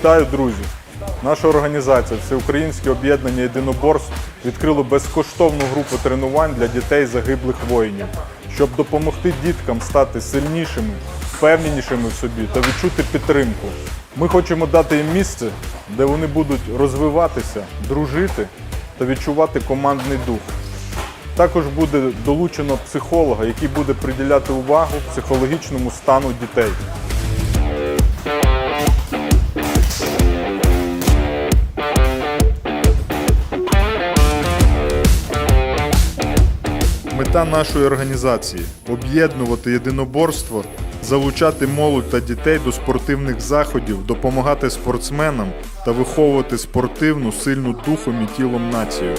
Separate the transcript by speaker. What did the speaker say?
Speaker 1: Вітаю, друзі! Наша організація Всеукраїнське об'єднання єдиноборств відкрило безкоштовну групу тренувань для дітей загиблих воїнів, щоб допомогти діткам стати сильнішими, впевненішими в собі та відчути підтримку. Ми хочемо дати їм місце, де вони будуть розвиватися, дружити та відчувати командний дух. Також буде долучено психолога, який буде приділяти увагу психологічному стану дітей. Мета нашої організації об'єднувати єдиноборство, залучати молодь та дітей до спортивних заходів, допомагати спортсменам та виховувати спортивну, сильну духом і тілом націю.